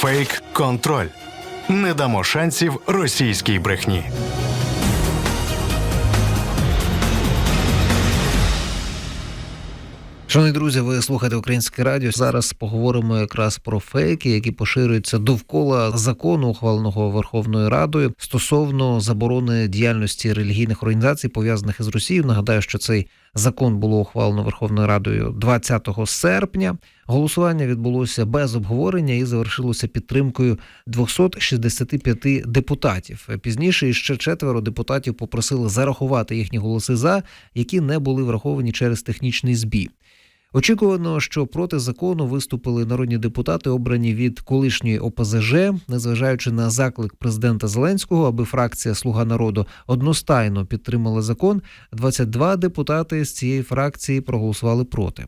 Фейк контроль. Не дамо шансів російській брехні. Шановні друзі, ви слухаєте українське радіо. Зараз поговоримо якраз про фейки, які поширюються довкола закону, ухваленого Верховною Радою стосовно заборони діяльності релігійних організацій, пов'язаних із Росією. Нагадаю, що цей закон було ухвалено Верховною Радою 20 серпня. Голосування відбулося без обговорення і завершилося підтримкою 265 депутатів. Пізніше ще четверо депутатів попросили зарахувати їхні голоси за, які не були враховані через технічний збій. Очікувано, що проти закону виступили народні депутати, обрані від колишньої ОПЗЖ, незважаючи на заклик президента Зеленського, аби фракція Слуга народу одностайно підтримала закон. 22 депутати з цієї фракції проголосували проти.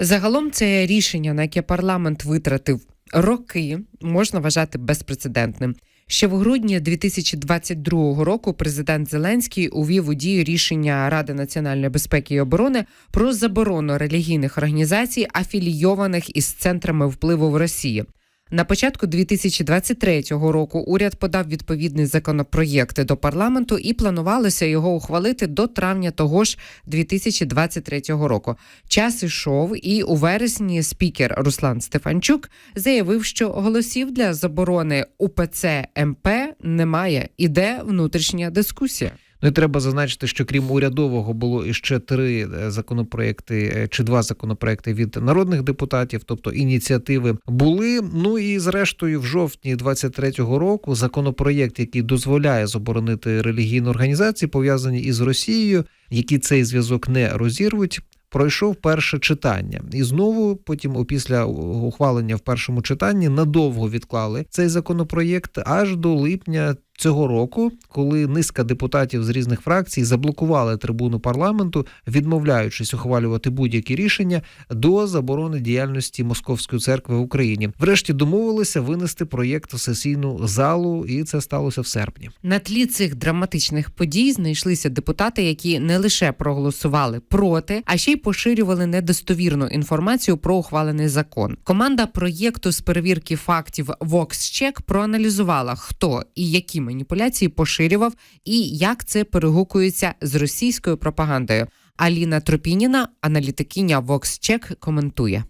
Загалом це рішення, на яке парламент витратив роки, можна вважати безпрецедентним. Ще в грудні 2022 року президент Зеленський увів у дію рішення Ради національної безпеки і оборони про заборону релігійних організацій, афілійованих із центрами впливу в Росії. На початку 2023 року уряд подав відповідний законопроєкт до парламенту і планувалося його ухвалити до травня того ж 2023 року. Час ішов, і у вересні спікер Руслан Стефанчук заявив, що голосів для заборони УПЦ МП немає. Іде внутрішня дискусія. Ну і треба зазначити, що крім урядового було іще три е, законопроекти е, чи два законопроекти від народних депутатів, тобто ініціативи були. Ну і зрештою, в жовтні 23-го року законопроєкт, який дозволяє заборонити релігійні організації, пов'язані із Росією, які цей зв'язок не розірвуть. Пройшов перше читання, і знову потім, опісля ухвалення в першому читанні, надовго відклали цей законопроєкт аж до липня цього року, коли низка депутатів з різних фракцій заблокували трибуну парламенту, відмовляючись ухвалювати будь-які рішення до заборони діяльності Московської церкви в Україні. Врешті домовилися винести проєкт у сесійну залу, і це сталося в серпні. На тлі цих драматичних подій знайшлися депутати, які не лише проголосували проти, а ще й поширювали недостовірну інформацію про ухвалений закон. Команда проєкту з перевірки фактів VoxCheck проаналізувала, хто і які маніпуляції поширював, і як це перегукується з російською пропагандою. Аліна Тропініна, аналітикиня VoxCheck, коментує.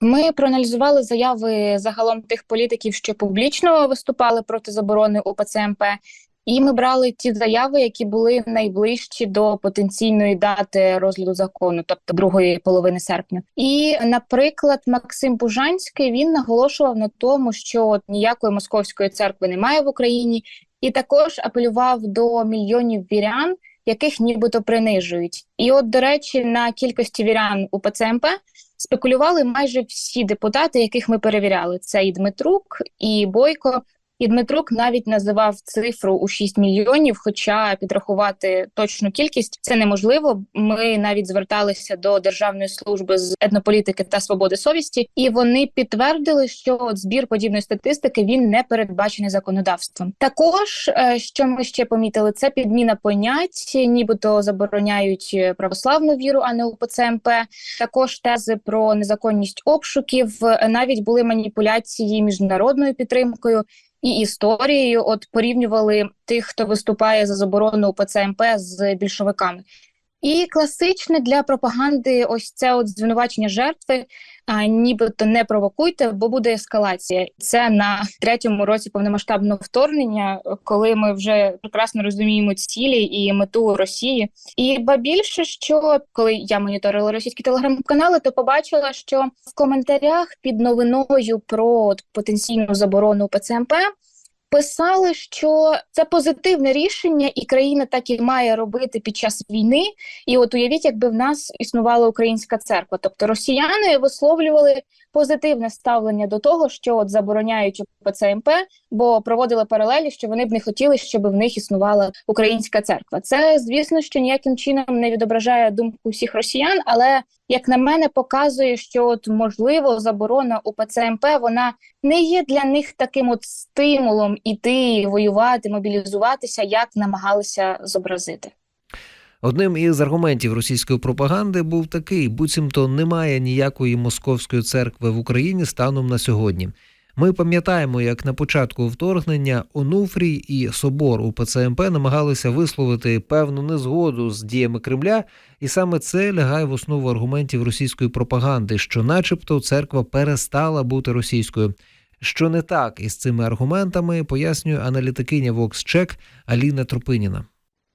Ми проаналізували заяви загалом тих політиків, що публічно виступали проти заборони УПЦ МП, і ми брали ті заяви, які були найближчі до потенційної дати розгляду закону, тобто другої половини серпня. І, наприклад, Максим Бужанський він наголошував на тому, що ніякої московської церкви немає в Україні, і також апелював до мільйонів вірян, яких нібито принижують. І, от, до речі, на кількості вірян у ПЦМП спекулювали майже всі депутати, яких ми перевіряли. Це і Дмитрук, і Бойко. І Дмитрук навіть називав цифру у 6 мільйонів, хоча підрахувати точну кількість це неможливо. Ми навіть зверталися до Державної служби з етнополітики та свободи совісті, і вони підтвердили, що от збір подібної статистики він не передбачений законодавством. Також е, що ми ще помітили, це підміна понять, нібито забороняють православну віру, а не УПЦ МП. Також тези про незаконність обшуків, е, навіть були маніпуляції міжнародною підтримкою і історією. От порівнювали тих, хто виступає за заборону ПЦМП з більшовиками. І класичне для пропаганди ось це от звинувачення жертви, а нібито не провокуйте, бо буде ескалація. Це на третьому році повномасштабного вторгнення, коли ми вже прекрасно розуміємо цілі і мету Росії. І ба більше, що коли я моніторила російські телеграм-канали, то побачила, що в коментарях під новиною про от, потенційну заборону ПЦМП писали, що це позитивне рішення, і країна так і має робити під час війни. І от уявіть, якби в нас існувала українська церква, тобто росіяни висловлювали позитивне ставлення до того, що от забороняють ПЦМП, бо проводили паралелі, що вони б не хотіли, щоб в них існувала українська церква. Це звісно, що ніяким чином не відображає думку всіх росіян, але як на мене, показує, що от можливо заборона УПЦ МП вона не є для них таким от стимулом іти воювати, мобілізуватися, як намагалися зобразити. Одним із аргументів російської пропаганди був такий: буцімто немає ніякої московської церкви в Україні станом на сьогодні. Ми пам'ятаємо, як на початку вторгнення Онуфрій і собор УПЦ МП намагалися висловити певну незгоду з діями Кремля, і саме це лягає в основу аргументів російської пропаганди, що, начебто, церква перестала бути російською. Що не так із цими аргументами, пояснює аналітикиня VoxCheck Аліна Трупиніна.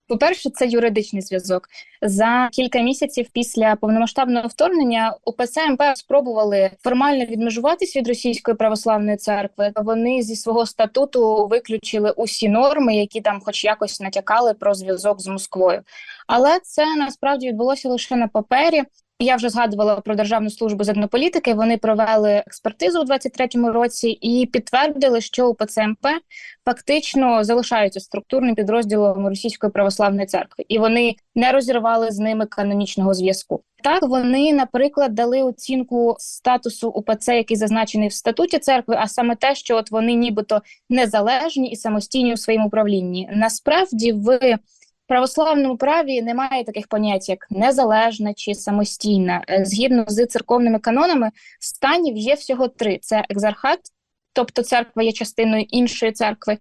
По-перше, це юридичний зв'язок. За кілька місяців після повномасштабного вторгнення УПЦ МП спробували формально відмежуватись від російської православної церкви. Вони зі свого статуту виключили усі норми, які там, хоч якось натякали про зв'язок з Москвою. Але це насправді відбулося лише на папері. Я вже згадувала про державну службу з етнополітики. Вони провели експертизу у 23-му році і підтвердили, що УПЦ МП фактично залишаються структурним підрозділом Російської православної церкви, і вони не розірвали з ними канонічного зв'язку. Так вони, наприклад, дали оцінку статусу УПЦ, який зазначений в статуті церкви, а саме те, що от вони нібито незалежні і самостійні у своєму управлінні. Насправді в православному праві немає таких понять, як незалежна чи самостійна. Е, Згідно з церковними канонами, станів є всього три: це екзархат, тобто церква є частиною іншої церкви.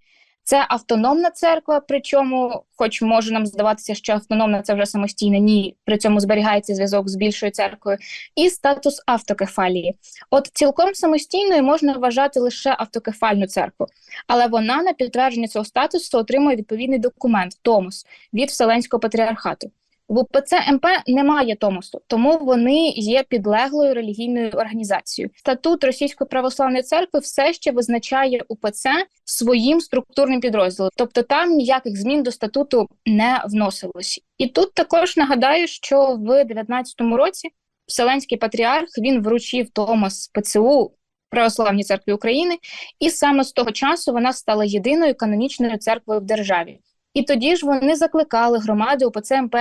Це автономна церква, причому, хоч може нам здаватися, що автономна це вже самостійна, ні, при цьому зберігається зв'язок з більшою церквою, і статус автокефалії. От цілком самостійною можна вважати лише автокефальну церкву, але вона на підтвердження цього статусу отримує відповідний документ Томос від Вселенського патріархату. В УПЦ МП немає Томосу, тому вони є підлеглою релігійною організацією. Статут Російської православної церкви все ще визначає УПЦ своїм структурним підрозділом, тобто там ніяких змін до статуту не вносилось. І тут також нагадаю, що в 19-му році Вселенський патріарх він вручив Томос ПЦУ Православній церкві України, і саме з того часу вона стала єдиною канонічною церквою в державі. І тоді ж вони закликали громади УПЦ МП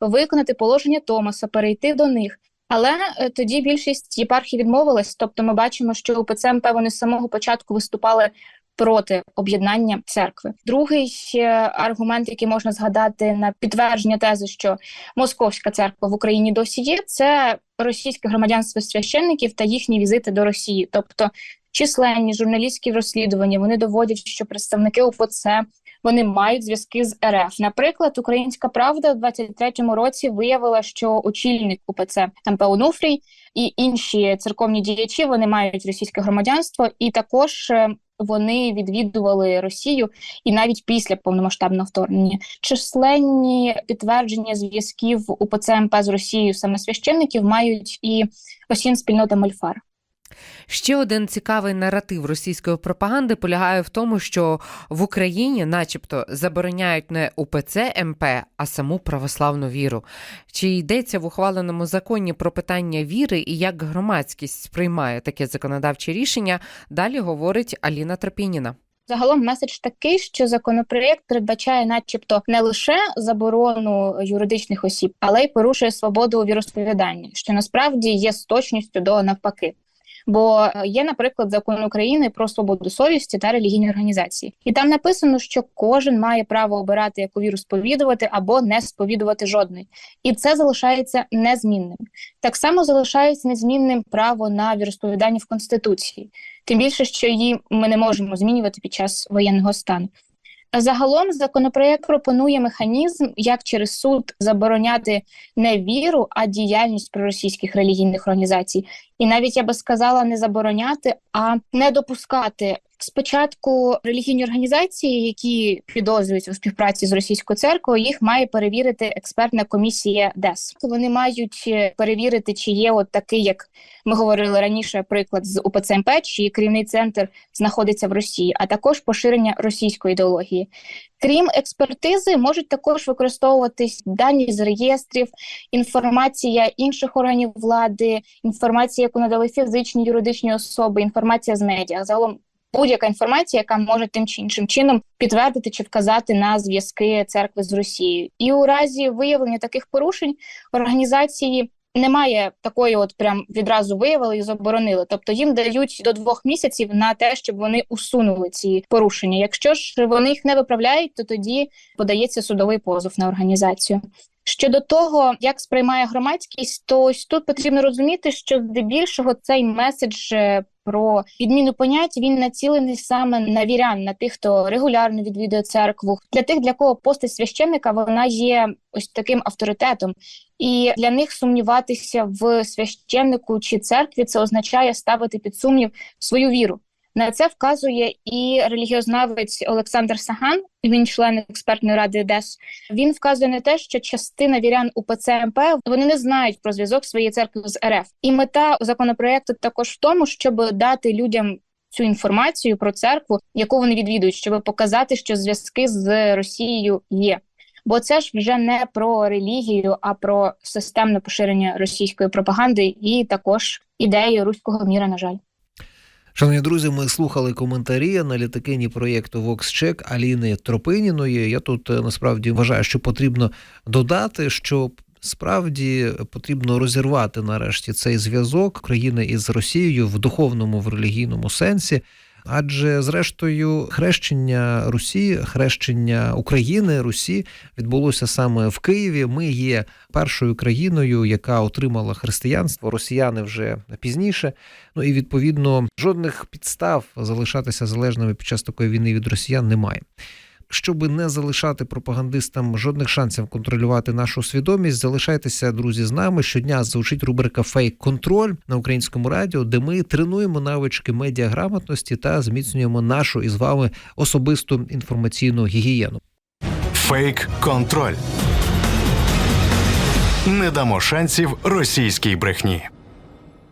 виконати положення Томаса, перейти до них. Але е, тоді більшість єпархій відмовилась. Тобто, ми бачимо, що УПЦ МП вони з самого початку виступали проти об'єднання церкви. Другий е, аргумент, який можна згадати на підтвердження тези, що московська церква в Україні досі є, це російське громадянство священників та їхні візити до Росії, тобто численні журналістські розслідування. Вони доводять, що представники УПЦ вони мають зв'язки з РФ. Наприклад, Українська Правда в 23-му році виявила, що очільник УПЦ МП Онуфрій і інші церковні діячі вони мають російське громадянство, і також е, вони відвідували Росію і навіть після повномасштабного вторгнення численні підтвердження зв'язків УПЦ МП з Росією саме священників мають і осін спільнота Мольфар. Ще один цікавий наратив російської пропаганди полягає в тому, що в Україні, начебто, забороняють не УПЦ МП, а саму православну віру. Чи йдеться в ухваленому законі про питання віри і як громадськість сприймає таке законодавче рішення? Далі говорить Аліна Тропініна. Загалом меседж такий, що законопроєкт передбачає, начебто, не лише заборону юридичних осіб, але й порушує свободу віросповідання, що насправді є з точністю до навпаки. Бо є, наприклад, закон України про свободу совісті та релігійні організації, і там написано, що кожен має право обирати, яку віру сповідувати або не сповідувати жодної, і це залишається незмінним. Так само залишається незмінним право на віросповідання в конституції, тим більше, що її ми не можемо змінювати під час воєнного стану. Загалом законопроект пропонує механізм, як через суд забороняти не віру, а діяльність проросійських релігійних організацій, і навіть я би сказала не забороняти, а не допускати. Спочатку релігійні організації, які підозрюються у співпраці з російською церквою, їх має перевірити експертна комісія ДЕС. Вони мають е, перевірити, чи є от такий, як ми говорили раніше, приклад з УПЦ МП, чи керівний центр знаходиться в Росії, а також поширення російської ідеології. Крім експертизи, можуть також використовуватись дані з реєстрів, інформація інших органів влади, інформація, яку надали фізичні юридичні особи, інформація з медіа. Загалом будь-яка інформація, яка може тим чи іншим чином підтвердити чи вказати на зв'язки церкви з Росією. І у разі виявлення таких порушень організації. Немає такої, от прям відразу виявили і заборонили. Тобто їм дають до двох місяців на те, щоб вони усунули ці порушення. Якщо ж вони їх не виправляють, то тоді подається судовий позов на організацію. Щодо того, як сприймає громадськість, то ось тут потрібно розуміти, що здебільшого цей меседж е, про відміну понять, він націлений саме на вірян, на тих, хто регулярно відвідує церкву, для тих, для кого постать священника вона є ось таким авторитетом. І для них сумніватися в священнику чи церкві це означає ставити під сумнів свою віру. На це вказує і релігіознавець Олександр Саган, він член експертної ради ДЕС. Він вказує на те, що частина вірян УПЦ МП вони не знають про зв'язок своєї церкви з РФ. І мета законопроекту також в тому, щоб дати людям цю інформацію про церкву, яку вони відвідують, щоб показати, що зв'язки з Росією є. Бо це ж вже не про релігію, а про системне поширення російської пропаганди і також ідеї руського міра, на жаль. Шановні друзі, ми слухали коментарі аналітикині проєкту VoxCheck Аліни Тропиніної. Я тут е, насправді вважаю, що потрібно додати, що справді потрібно розірвати нарешті цей зв'язок країни із Росією в духовному в релігійному сенсі. Адже, зрештою, хрещення Русі, хрещення України Русі відбулося саме в Києві. Ми є першою країною, яка отримала християнство. Росіяни вже пізніше. Ну і відповідно жодних підстав залишатися залежними під час такої війни від росіян немає. Щоб не залишати пропагандистам жодних шансів контролювати нашу свідомість, залишайтеся, друзі, з нами. Щодня звучить рубрика Фейк контроль на українському радіо, де ми тренуємо навички медіаграмотності та зміцнюємо нашу із вами особисту інформаційну гігієну. Фейк контроль. Не дамо шансів російській брехні.